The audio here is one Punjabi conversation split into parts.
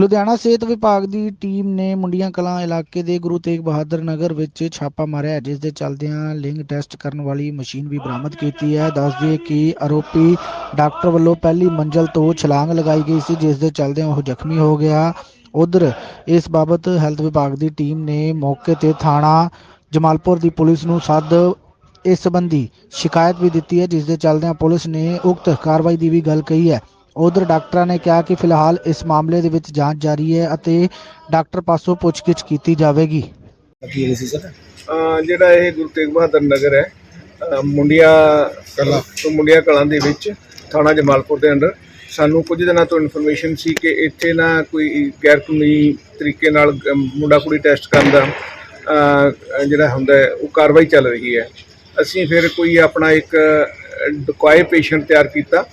ਲੁਧਿਆਣਾ ਸਿਹਤ ਵਿਭਾਗ ਦੀ ਟੀਮ ਨੇ ਮੁੰਡੀਆਂ ਕਲਾਂ ਇਲਾਕੇ ਦੇ ਗੁਰੂ ਤੇਗ ਬਹਾਦਰ ਨਗਰ ਵਿੱਚ ਛਾਪਾ ਮਾਰਿਆ ਜਿਸ ਦੇ ਚਲਦਿਆਂ ਲਿੰਗ ਟੈਸਟ ਕਰਨ ਵਾਲੀ ਮਸ਼ੀਨ ਵੀ ਬਰਾਮਦ ਕੀਤੀ ਹੈ। ਦੱਸ ਦਈਏ ਕਿ ਆਰੋਪੀ ਡਾਕਟਰ ਵੱਲੋਂ ਪਹਿਲੀ ਮੰਜ਼ਲ ਤੋਂ ਛਲਾਂਗ ਲਗਾਈ ਗਈ ਸੀ, ਜਿਸ ਦੇ ਚਲਦਿਆਂ ਉਹ ਜ਼ਖਮੀ ਹੋ ਗਿਆ। ਉਧਰ ਇਸ ਬਾਬਤ ਹੈਲਥ ਵਿਭਾਗ ਦੀ ਟੀਮ ਨੇ ਮੌਕੇ ਤੇ ਥਾਣਾ ਜਮਾਲਪੁਰ ਦੀ ਪੁਲਿਸ ਨੂੰ ਸੱਦ ਇਸ ਸੰਬੰਧੀ ਸ਼ਿਕਾਇਤ ਵੀ ਦਿੱਤੀ ਹੈ, ਜਿਸ ਦੇ ਚਲਦਿਆਂ ਪੁਲਿਸ ਨੇ ਉਕਤ ਕਾਰਵਾਈ ਦੀ ਵੀ ਗੱਲ ਕਹੀ ਹੈ। ਉਧਰ ਡਾਕਟਰਾਂ ਨੇ ਕਿਹਾ ਕਿ ਫਿਲਹਾਲ ਇਸ ਮਾਮਲੇ ਦੇ ਵਿੱਚ ਜਾਂਚ ਜਾਰੀ ਹੈ ਅਤੇ ਡਾਕਟਰ ਪਾਸੋਂ ਪੁੱਛਗਿੱਛ ਕੀਤੀ ਜਾਵੇਗੀ। ਅਹ ਜਿਹੜਾ ਇਹ ਗੁਰੂ ਤੇਗ ਬਹਾਦਰ ਨਗਰ ਹੈ ਅਹ ਮੁੰਡਿਆ ਕਲਾਂ। ਤੋਂ ਮੁੰਡਿਆ ਕਲਾਂ ਦੇ ਵਿੱਚ ਥਾਣਾ ਜਮਾਲਪੁਰ ਦੇ ਅੰਡਰ ਸਾਨੂੰ ਕੁਝ ਦਿਨਾਂ ਤੋਂ ਇਨਫੋਰਮੇਸ਼ਨ ਸੀ ਕਿ ਇੱਥੇ ਨਾ ਕੋਈ ਗੈਰ ਕਾਨੂੰਨੀ ਤਰੀਕੇ ਨਾਲ ਅਮ, ਮੁੰਡਾ ਕੁੜੀ ਟੈਸਟ ਕਰਨ ਦਾ ਅਹ, ਜਿਹੜਾ ਹੁੰਦਾ ਹੈ ਉਹ ਕਾਰਵਾਈ ਚੱਲ ਰਹੀ ਹੈ। ਅਸੀਂ ਫਿਰ ਕੋਈ ਆਪਣਾ ਇੱਕ ਡਿਕੋਏ ਪੇਸ਼ੈਂਟ ਤਿਆਰ ਕੀਤਾ।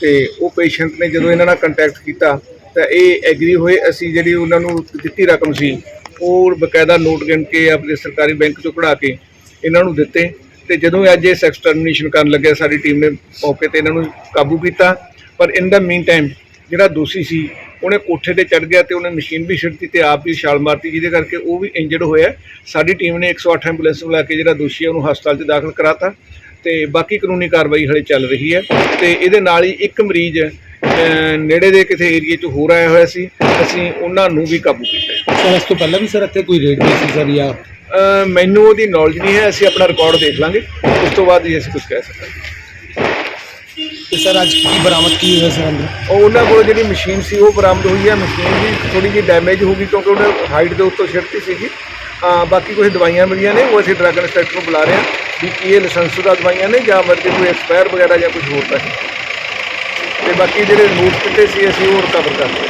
ਤੇ ਉਹ ਪੇਸ਼ੈਂਟ ਨੇ ਜਦੋਂ ਇਹਨਾਂ ਨਾਲ ਕੰਟੈਕਟ ਕੀਤਾ, ਤਾਂ ਇਹ ਐਗਰੀ ਹੋਏ, ਅਸੀਂ ਜਿਹੜੀ ਉਹਨਾਂ ਨੂੰ ਦਿੱਤੀ ਰਕਮ ਸੀ, ਉਹ ਬਕਾਇਦਾ ਨੋਟ ਗਿਣ ਕੇ ਆਪਣੇ ਸਰਕਾਰੀ ਬੈਂਕ ਚੋਂ ਕਢਾ ਕੇ ਇਹਨਾਂ ਨੂੰ ਦਿੱਤੇ ਤੇ ਜਦੋਂ ਅੱਜ ਇਹ ਐਕਸਟਰਮੀਨੇਸ਼ਨ ਕਰਨ ਲੱਗਿਆ, ਸਾਡੀ ਟੀਮ ਨੇ ਮੌਕੇ ਤੇ ਇਹਨਾਂ ਨੂੰ ਕਾਬੂ ਕੀਤਾ। ਪਰ ਇਨ ਦਾ ਮੀਨ ਟਾਈਮ ਜਿਹੜਾ ਦੋਸ਼ੀ ਸੀ, ਉਹਨੇ ਕੋਠੇ ਤੇ ਚੜ ਗਿਆ ਤੇ ਉਹਨੇ ਮਸ਼ੀਨ ਵੀ ਛਿੜਤੀ ਤੇ ਆਪ ਵੀ ਛਾਲ ਮਾਰਤੀ, ਜਿਹਦੇ ਕਰਕੇ ਉਹ ਵੀ ਇੰਜਰਡ ਹੋਇਆ। ਸਾਡੀ ਟੀਮ ਨੇ 108 ਐਂਬੂਲੈਂਸ ਬੁਲਾ ਕੇ ਜਿਹੜਾ ਦੋਸ਼ੀ ਹੈ ਉਹਨੂੰ ਹਸਪਤਾਲ 'ਚ ਦਾਖਲ ਕਰਾਤਾ। ਤੇ ਬਾਕੀ ਕਾਨੂੰਨੀ ਕਾਰਵਾਈ ਹਲੇ ਚੱਲ ਰਹੀ ਹੈ ਤੇ ਇਹਦੇ ਨਾਲ ਹੀ ਇੱਕ ਮਰੀਜ਼ ਨੇੜੇ ਦੇ ਕਿਸੇ ਏਰੀਏ 'ਚ ਹੋਰ ਆਇਆ ਹੋਇਆ ਸੀ ਅਸੀਂ ਉਹਨਾਂ ਨੂੰ ਵੀ ਕਾਬੂ ਕੀਤਾ ਸਰ ਇਸ ਤੋਂ ਪਹਿਲਾਂ ਵੀ ਸਰ ਇੱਥੇ ਕੋਈ ਰੇਡ ਹੋਈ ਸੀ ਸਰ ਜਾਂ? ਮੈਨੂੰ ਉਹਦੀ ਨੌਲੇਜ ਨਹੀਂ ਹੈ ਅਸੀਂ ਆਪਣਾ ਰਿਕਾਰਡ ਦੇਖ ਲਾਂਗੇ ਉਸ ਤੋਂ ਬਾਅਦ ਹੀ ਅਸੀਂ ਕੁਝ ਕਹਿ ਸਕਦੇ ਤੇ ਸਰ ਅੱਜ ਕੀ ਬਰਾਮਦ ਕੀ ਹੋਇਆ ਸਰ ਅੰਦਰ? ਉਹ ਉਹਨਾਂ ਕੋਲ ਜਿਹੜੀ ਮਸ਼ੀਨ ਸੀ ਉਹ ਬਰਾਮਦ ਹੋਈ ਹੈ ਮਸ਼ੀਨ ਵੀ ਥੋੜੀ ਜਿਹੀ ਡੈਮੇਜ ਹੋ ਗਈ ਕਿਉਂਕਿ ਉਹਨੇ ਹਾਈਟ ਦੇ ਉੱਤੋਂ ਛਿੜਤੀ ਸੀਗੀ। ਬਾਕੀ ਕੁਝ ਦਵਾਈਆਂ ਮਿਲੀਆਂ ਨੇ ਉਹ ਅਸੀਂ ਡਰੱਗ ਇੰਸਪੈਕਟਰ ਨੂੰ ਬੁਲਾ ਰਹੇ ਹਾਂ। ਵੀ ਕੀ ਇਹ ਲਾਇਸੈਂਸਸ਼ੁਦਾ ਦਵਾਈਆਂ ਨੇ ਜਾਂ ਮਰ ਕੇ ਕੋਈ ਐਕਸਪਾਇਰ ਵਗੈਰਾ ਜਾਂ ਕੁਝ ਹੋਰ ਤਾਂ ਨਹੀਂ ਤੇ ਬਾਕੀ ਜਿਹੜੇ ਨੋਟ ਕਿਤੇ ਸੀ, ਅਸੀਂ ਉਹ ਰਿਕਵਰ ਕਰ ਲਏ।